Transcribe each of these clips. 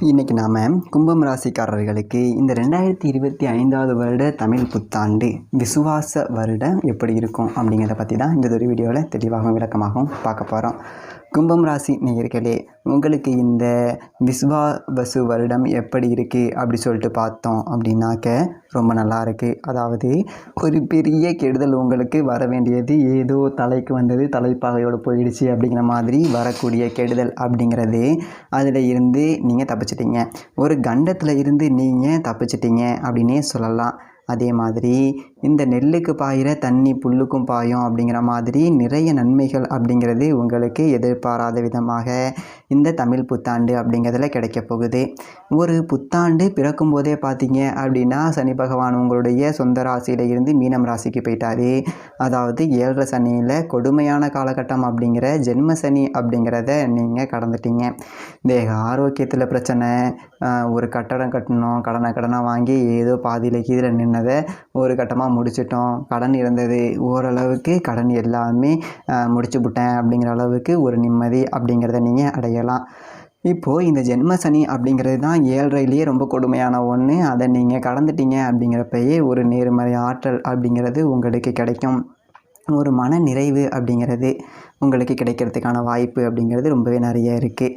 இன்றைக்கி நாம் கும்பம் ராசிக்காரர்களுக்கு இந்த ரெண்டாயிரத்தி இருபத்தி ஐந்தாவது வருட தமிழ் புத்தாண்டு விசுவாச வருடம் எப்படி இருக்கும் அப்படிங்கிறத பற்றி தான் இந்த ஒரு வீடியோவில் தெளிவாகவும் விளக்கமாகவும் பார்க்க போகிறோம் கும்பம் ராசி நேயர்களே உங்களுக்கு இந்த விஸ்வா வசு வருடம் எப்படி இருக்குது அப்படி சொல்லிட்டு பார்த்தோம் அப்படின்னாக்க ரொம்ப நல்லா இருக்குது அதாவது ஒரு பெரிய கெடுதல் உங்களுக்கு வர வேண்டியது ஏதோ தலைக்கு வந்தது தலைப்பாகையோடு போயிடுச்சு அப்படிங்கிற மாதிரி வரக்கூடிய கெடுதல் அப்படிங்கிறது அதில் இருந்து நீங்கள் தப்பிச்சிட்டிங்க. ஒரு கண்டத்தில் இருந்து நீங்கள் தப்பிச்சிட்டிங்க அப்படின்னே சொல்லலாம். அதே மாதிரி இந்த நெல்லுக்கு பாயிற தண்ணி புல்லுக்கும் பாயும் அப்படிங்கிற மாதிரி நிறைய நன்மைகள் அப்படிங்கிறது உங்களுக்கு எதிர்பாராத விதமாக இந்த தமிழ் புத்தாண்டு அப்படிங்கிறதுல கிடைக்க போகுது. ஒரு புத்தாண்டு பிறக்கும் போதே பார்த்தீங்க அப்படின்னா சனி பகவான் உங்களுடைய சொந்த ராசியில் இருந்து மீனம் ராசிக்கு போயிட்டாரு. அதாவது ஏழரை சனியில் கொடுமையான காலகட்டம் அப்படிங்கிற ஜென்ம சனி அப்படிங்கிறத நீங்கள் கடந்துட்டீங்க. தேக ஆரோக்கியத்தில் பிரச்சனை ஒரு கட்டடம் கட்டணும் கடனை கடனை வாங்கி ஏதோ பாதியில் கீழே நின்னதை ஒரு கட்டமாக முடிச்சிட்டோம். கடன் இருந்தது. ஓரளவுக்கு கடன் எல்லாமே முடிச்சு விட்டேன் அப்படிங்கிற அளவுக்கு ஒரு நிம்மதி அப்படிங்கிறத நீங்கள் அடையலாம். இப்போது இந்த ஜென்ம சனி அப்படிங்கிறது தான் ஏழ்றையிலேயே ரொம்ப கொடுமையான ஒன்று அதை நீங்கள் கடந்துட்டீங்க அப்படிங்கிறப்பயே ஒரு நேர்மறை ஆற்றல் அப்படிங்கிறது உங்களுக்கு கிடைக்கும். ஒரு மன நிறைவு அப்படிங்கிறது உங்களுக்கு கிடைக்கிறதுக்கான வாய்ப்பு அப்படிங்கிறது ரொம்பவே நிறைய இருக்குது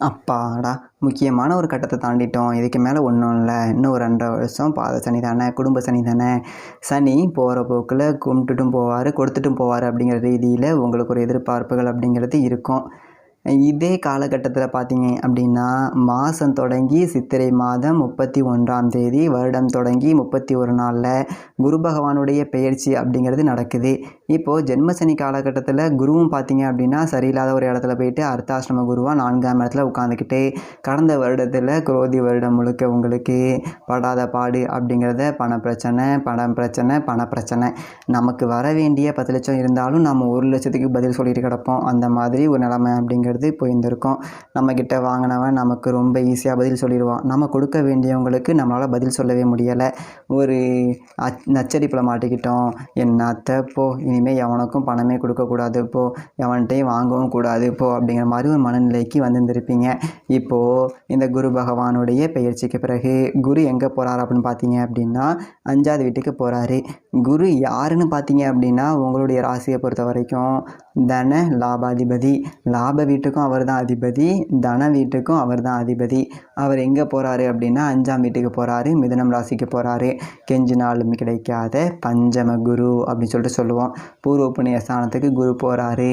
அப்பாடா முக்கியமான ஒரு கட்டத்தை தாண்டிட்டோம். இதுக்கு மேலே ஒன்றும் இல்லை. இன்னும் ஒரு ரெண்டரை வருஷம். பாத சனி தானே குடும்ப சனி தானே. சனி போகிற போக்கில் கும்பிட்டுட்டும் போவார் கொடுத்துட்டும் போவார் அப்படிங்கிற ரீதியில் உங்களுக்கு ஒரு எதிர்பார்ப்புகள் அப்படிங்கிறது இருக்கும். இதே காலகட்டத்தில் பார்த்தீங்க அப்படின்னா மாதம் தொடங்கி சித்திரை மாதம் முப்பத்தி ஒன்றாம் தேதி வருடம் தொடங்கி முப்பத்தி ஒரு நாளில் குரு பகவானுடைய பெயர்ச்சி அப்படிங்கிறது நடக்குது. இப்போது ஜென்மசனி காலகட்டத்தில் குருவும் பார்த்தீங்க அப்படின்னா சரியில்லாத ஒரு இடத்துல போயிட்டு அர்த்தாசிரம குருவாக நான்காம் இடத்துல உட்காந்துக்கிட்டு கடந்த வருடத்தில் குரோதி வருடம் முழுக்க உங்களுக்கு படாத பாடு அப்படிங்கிறத பண பிரச்சனை பணம் பிரச்சனை பண பிரச்சனை நமக்கு வர வேண்டிய பத்து லட்சம் இருந்தாலும் நம்ம ஒரு லட்சத்துக்கு பதில் சொல்லிட்டு கிடப்போம். அந்த மாதிரி ஒரு நிலைமை அப்படிங்கிறது போயிருந்திருக்கும். நம்மக்கிட்ட வாங்கினவன் நமக்கு ரொம்ப ஈஸியாக பதில் சொல்லிடுவான். நம்ம கொடுக்க வேண்டியவங்களுக்கு நம்மளால் பதில் சொல்லவே முடியலை. ஒரு அச் நச்சரிப்பில் மாட்டிக்கிட்டோம். என்னத்த போ இனிமேல் எவனுக்கும் பணமே கொடுக்கக்கூடாது. இப்போது எவன்கிட்டையும் வாங்கவும் கூடாது. போ அப்படிங்கிற மாதிரி ஒரு மனநிலைக்கு வந்திருந்திருப்பீங்க. இப்போது இந்த குரு பகவானுடைய பயிற்சிக்கு பிறகு குரு எங்கே போகிறார் அப்படின்னு பார்த்தீங்க அப்படின்னா அஞ்சாவது வீட்டுக்கு போகிறாரு குரு யாருன்னு பார்த்தீங்க அப்படின்னா உங்களுடைய ராசியை பொறுத்த வரைக்கும் தன லாபாதிபதி. லாப வீட்டுக்கும் அவர் தான் அதிபதி. தன வீட்டுக்கும் அவர் தான் அதிபதி. அவர் எங்கே போகிறாரு அப்படின்னா அஞ்சாம் வீட்டுக்கு போகிறாரு மிதனம் ராசிக்கு போகிறாரு கெஞ்சினாலும் கிடைக்காத பஞ்சம குரு அப்படின்னு சொல்லிட்டு சொல்லுவோம். பூர்வ புண்ணிய ஸ்தானத்துக்கு குரு போகிறாரு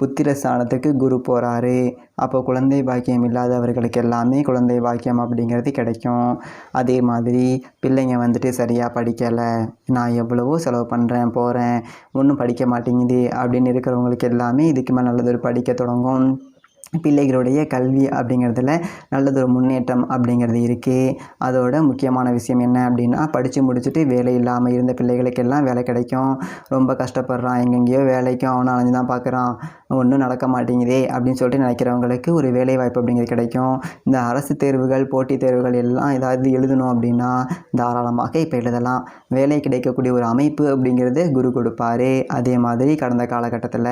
புத்திர ஸ்தானத்துக்கு குரு போகிறாரு அப்போ குழந்தை பாக்கியம் இல்லாதவர்களுக்கு எல்லாமே குழந்தை பாக்கியம் அப்படிங்கிறது கிடைக்கும். அதே மாதிரி பிள்ளைங்க வந்துட்டு சரியாக படிக்கலை நான் எவ்வளவோ செலவு பண்ணுறேன் போகிறேன் ஒன்றும் படிக்க மாட்டேங்குது அப்படின்னு இருக்கிறவங்களுக்கு எல்லாமே இதுக்கு மேலே நல்லது படிக்க தொடங்கும். பிள்ளைகளுடைய கல்வி அப்படிங்கிறதுல நல்லதொரு முன்னேற்றம் அப்படிங்கிறது இருக்குது அதோட முக்கியமான விஷயம் என்ன அப்படின்னா படித்து முடிச்சுட்டு வேலை இல்லாமல் இருந்த பிள்ளைகளுக்கெல்லாம் வேலை கிடைக்கும். ரொம்ப கஷ்டப்படுறான் எங்கெங்கேயோ வேலைக்கும் அவனை அலைஞ்சு தான் பார்க்குறான் ஒன்றும் நடக்க மாட்டேங்குதே அப்படின்னு சொல்லிட்டு நினைக்கிறவங்களுக்கு ஒரு வேலை வாய்ப்பு அப்படிங்கிறது கிடைக்கும். இந்த அரசு தேர்வுகள் போட்டித் தேர்வுகள் எல்லாம் ஏதாவது எழுதணும் அப்படின்னா தாராளமாக இப்போ எழுதலாம். வேலை கிடைக்கக்கூடிய ஒரு அமைப்பு அப்படிங்கிறது குரு கொடுப்பாரு. அதே மாதிரி கடந்த காலகட்டத்தில்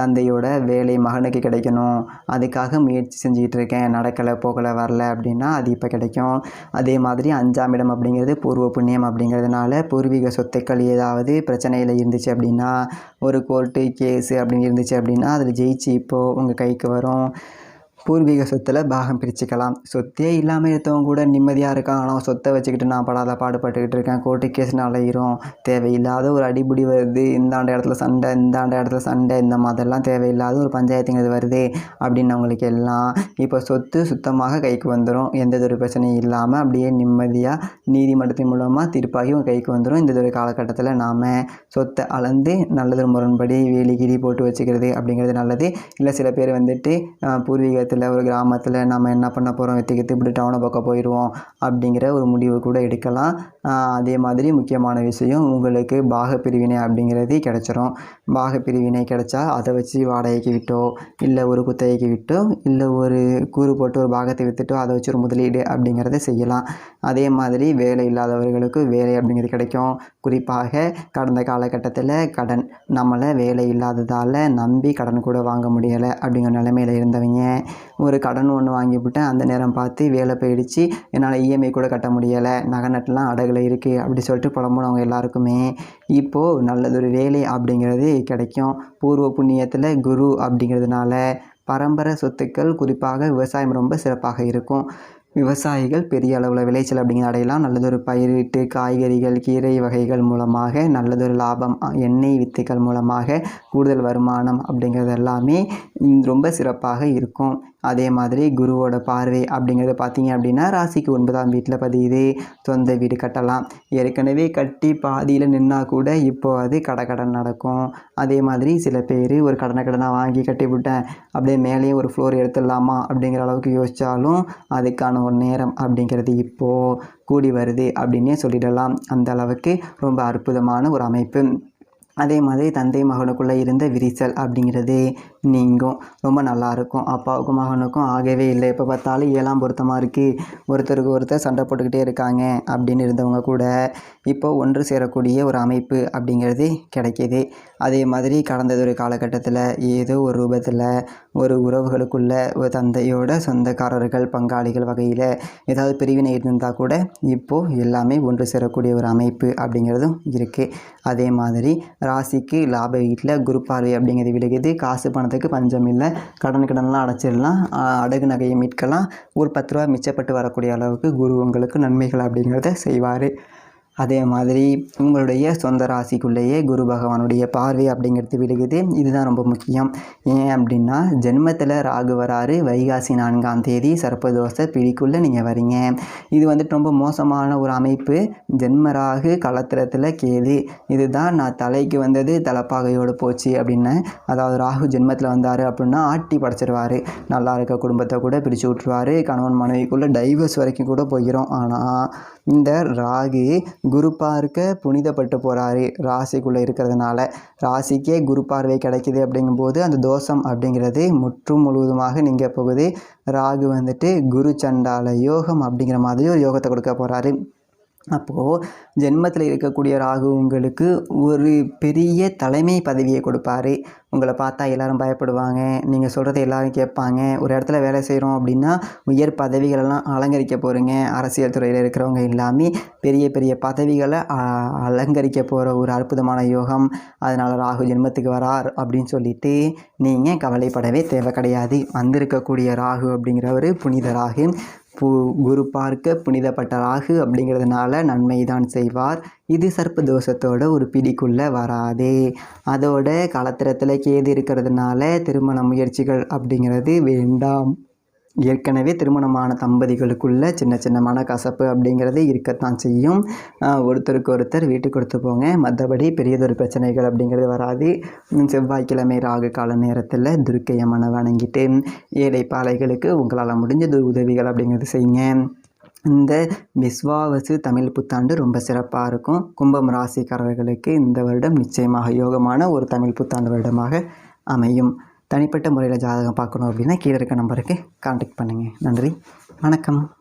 தந்தையோட வேலை மகனுக்கு கிடைக்கணும். அதுக்காக முயற்சி செஞ்சுக்கிட்டு இருக்கேன் நடக்கலை போகலை வரல அப்படின்னா அது இப்போ கிடைக்கும். அதே மாதிரி அஞ்சாம் இடம் அப்படிங்கிறது பூர்வ புண்ணியம் அப்படிங்கிறதுனால பூர்வீக சொத்துக்கள் ஏதாவது பிரச்சனையில் இருந்துச்சு அப்படின்னா ஒரு கோர்ட்டு கேஸு அப்படின்னு இருந்துச்சு அப்படின்னா அதில் ஜெயிச்சு இப்போது உங்கள் கைக்கு வரும். பூர்வீக சொத்தில் பாகம் பிரிச்சுக்கலாம். சொத்தே இல்லாமல் இருந்தவங்க கூட நிம்மதியாக இருக்கான். ஆனால் சொத்தை வச்சுக்கிட்டு நான் படாத பாடுபட்டுக்கிட்டு இருக்கேன். கோர்ட்டு கேஸ் அலையிறோம் தேவையில்லாத ஒரு அடிபிடி வருது. இந்தாண்ட இடத்துல சண்டை இந்தாண்ட இடத்துல சண்டை இந்த மாதிரிலாம் தேவையில்லாத ஒரு பஞ்சாயத்துங்கிறது வருது அப்படின்னவங்களுக்கு எல்லாம் இப்போ சொத்து சுத்தமாக கைக்கு வந்துடும் எந்த ஒரு பிரச்சனையும் இல்லாமல் அப்படியே நிம்மதியாக நீதிமன்றத்தின் மூலமாக தீர்ப்பாகி உங்கள் கைக்கு வந்துடும் இந்த ஒரு காலகட்டத்தில் நாம் சொத்தை அளந்து நல்லது முரண்படி வேலி கிடி போட்டு வச்சுக்கிறது அப்படிங்கிறது நல்லது. இல்லை சில பேர் வந்துட்டு பூர்வீகத்தில் பூர்வீகத்தில் ஒரு கிராமத்தில் நம்ம என்ன பண்ண போகிறோம் விற்றுக்கிட்டு இப்படி டவுனை பக்கம் போயிடுவோம் அப்படிங்கிற ஒரு முடிவு கூட எடுக்கலாம். அதே மாதிரி முக்கியமான விஷயம் உங்களுக்கு பாக பிரிவினை அப்படிங்கிறது கிடைச்சிரும். பாக பிரிவினை கிடைச்சா அதை வச்சு வாடகைக்கு விட்டோ இல்லை ஒரு குத்தகைக்கு விட்டோ இல்லை ஒரு கூறு போட்டு ஒரு பாகத்தை விற்றுட்டோ அதை வச்சு ஒரு முதலீடு அப்படிங்கிறத செய்யலாம். அதே மாதிரி வேலை இல்லாதவர்களுக்கு வேலை அப்படிங்கிறது கிடைக்கும். குறிப்பாக கடந்த காலகட்டத்தில் கடன் நம்மளை வேலை இல்லாததால் நம்பி கடன் கூட வாங்க முடியலை அப்படிங்கிற நிலைமையில் இருந்தவங்க ஒரு கடன் ஒன்று வாங்கிவிட்டேன் அந்த நேரம் பார்த்து வேலை போயிடுச்சு என்னால் இஎம்ஐ கூட கட்ட முடியலை நகை நட்டுலாம் அடகுல இருக்குது அப்படி சொல்லிட்டு புலம்புனவங்க எல்லாருக்குமே இப்போது நல்லதொரு வேலை அப்படிங்கிறது கிடைக்கும். பூர்வ புண்ணியத்தில் குரு அப்படிங்கிறதுனால பரம்பரை சொத்துக்கள் குறிப்பாக விவசாயம் ரொம்ப சிறப்பாக இருக்கும். விவசாயிகள் பெரிய அளவில் விளைச்சல் அப்படிங்கிற அடையலாம். நல்லதொரு பயிரிட்டு காய்கறிகள் கீரை வகைகள் மூலமாக நல்லதொரு லாபம் எண்ணெய் வித்துக்கள் மூலமாக கூடுதல் வருமானம் அப்படிங்கிறது எல்லாமே ரொம்ப சிறப்பாக இருக்கும். அதே மாதிரி குருவோட பார்வை அப்படிங்கிறது பார்த்தீங்க அப்படின்னா ராசிக்கு ஒன்பதாம் வீட்டில் பதியுது. சொந்த வீடு கட்டலாம். ஏற்கனவே கட்டி பாதியில் நின்னா கூட இப்போது அது கடை கடன் நடக்கும். அதே மாதிரி சில பேர் ஒரு கடனை கடனாக வாங்கி கட்டி விட்டேன் அப்படியே மேலேயே ஒரு ஃப்ளோர் எடுத்துடலாமா அப்படிங்கிற அளவுக்கு யோசித்தாலும் அதுக்கான ஒரு நேரம் அப்படிங்கிறது இப்போது கூடி வருது அப்படின்னே சொல்லிடலாம். அந்த அளவுக்கு ரொம்ப அற்புதமான ஒரு அமைப்பு. அதே மாதிரி தந்தை மகனுக்குள்ளே இருந்த விரிசல் அப்படிங்கிறது நீங்கும். ரொம்ப நல்லா இருக்கும். அப்பாவுக்கும் மகனுக்கும் ஆகவே இல்லை. எப்போ பார்த்தாலும் ஏழாம் பொருத்தமாக இருக்குது ஒருத்தருக்கு ஒருத்தர் சண்டை போட்டுக்கிட்டே இருக்காங்க அப்படின்னு இருந்தவங்க கூட இப்போ ஒன்று சேரக்கூடிய ஒரு அமைப்பு அப்படிங்கிறது கிடைக்கிது. அதே மாதிரி கடந்தது ஒரு காலகட்டத்தில் ஏதோ ஒரு ரூபத்தில் ஒரு உறவுகளுக்குள்ள ஒரு தந்தையோட சொந்தக்காரர்கள் பங்காளிகள் வகையில் ஏதாவது பிரிவினை இருந்தால் கூட இப்போது எல்லாமே ஒன்று சேரக்கூடிய ஒரு அமைப்பு அப்படிங்கிறதும் இருக்குது அதே மாதிரி ராசிக்கு லாப வீட்டில் குரு பார்வை அப்படிங்கிறது விழுகுது காசு பணத்தை பணத்துக்கு பஞ்சம் இல்லை. கடன் கடன்லாம் அடைச்சிடலாம். அடகு நகையை மீட்கலாம். ஒரு பத்து ரூபா மிச்சப்பட்டு வரக்கூடிய அளவுக்கு குரு உங்களுக்கு நன்மைகள் அப்படிங்கிறத செய்வார். அதே மாதிரி உங்களுடைய சொந்த ராசிக்குள்ளேயே குரு பகவானுடைய பார்வை அப்படிங்கிறது விழுகுது. இதுதான் ரொம்ப முக்கியம். ஏன் அப்படின்னா ஜென்மத்தில் ராகு வராரு வைகாசி நான்காம் தேதி சர்ப்பதோஷ பிடிக்குள்ளே நீங்கள் வரீங்க. இது வந்துட்டு ரொம்ப மோசமான ஒரு அமைப்பு. ஜென்ம ராகு கலத்திரத்தில் கேது. இதுதான் நான் தலைக்கு வந்தது தலைப்பாகையோடு போச்சு அப்படின்னு. அதாவது ராகு ஜென்மத்தில் வந்தார் அப்படின்னா ஆட்டி படைச்சிருவார். நல்லா இருக்க குடும்பத்தை கூட பிரித்து விட்ருவாரு கணவன் மனைவிக்குள்ளே டைவர்ஸ் வரைக்கும் கூட போயிடும் ஆனால் இந்த ராகு குரு பார்க்க புனிதப்பட்டு போகிறாரு ராசிக்குள்ளே இருக்கிறதுனால ராசிக்கே குரு பார்வை கிடைக்கிது அப்படிங்கும்போது அந்த தோஷம் அப்படிங்கிறது முற்றும் முழுவதுமாக நீங்க போகுது. ராகு வந்துட்டு குரு சண்டால யோகம் அப்படிங்கிற மாதிரி ஒரு யோகத்தை கொடுக்க போகிறாரு அப்போது ஜென்மத்தில் இருக்கக்கூடிய ராகு உங்களுக்கு ஒரு பெரிய தலைமை பதவியை கொடுப்பாரு. உங்களை பார்த்தா எல்லோரும் பயப்படுவாங்க. நீங்கள் சொல்கிறத எல்லாரும் கேட்பாங்க. ஒரு இடத்துல வேலை செய்கிறோம் அப்படின்னா உயர் பதவிகளெல்லாம் அலங்கரிக்க போகிறீங்க அரசியல் துறையில் இருக்கிறவங்க எல்லாமே பெரிய பெரிய பதவிகளை அ, அலங்கரிக்க போகிற ஒரு அற்புதமான யோகம். அதனால் ராகு ஜென்மத்துக்கு வரார் அப்படின்னு சொல்லிட்டு நீங்கள் கவலைப்படவே தேவை கிடையாது. வந்திருக்கக்கூடிய ராகு அப்படிங்கிறவர் புனித ராகு. பு குரு பார்க்க புனிதப்பட்ட ராகு அப்படிங்கிறதுனால நன்மை தான் செய்வார். இது சர்ப்ப தோஷத்தோட ஒரு பிடிக்குள்ளே வராது. அதோட கலத்திரத்தில் கேது இருக்கிறதுனால திருமண முயற்சிகள் அப்படிங்கிறது வேண்டாம். ஏற்கனவே திருமணமான தம்பதிகளுக்குள்ள சின்ன சின்ன மனக்கசப்பு அப்படிங்கிறது இருக்கத்தான் செய்யும். ஒருத்தருக்கு ஒருத்தர் வீட்டுக்கு கொடுத்து போங்க. மற்றபடி பெரியதொரு பிரச்சனைகள் அப்படிங்கிறது வராது. செவ்வாய்க்கிழமை ராகு கால நேரத்தில் துர்க்கை அம்மனை வணங்கிட்டு ஏழை பாலைகளுக்கு உங்களால் முடிஞ்சது உதவிகள் அப்படிங்கிறது செய்யுங்க. இந்த விஸ்வாவசு தமிழ் புத்தாண்டு ரொம்ப சிறப்பாக இருக்கும். கும்பம் ராசிக்காரர்களுக்கு இந்த வருடம் நிச்சயமாக யோகமான ஒரு தமிழ் புத்தாண்டு வருடமாக அமையும். தனிப்பட்ட முறையில் ஜாதகம் பார்க்கணும் அப்படின்னா கீழே இருக்க நம்பருக்கு கான்டாக்ட் பண்ணுங்கள் நன்றி. வணக்கம்.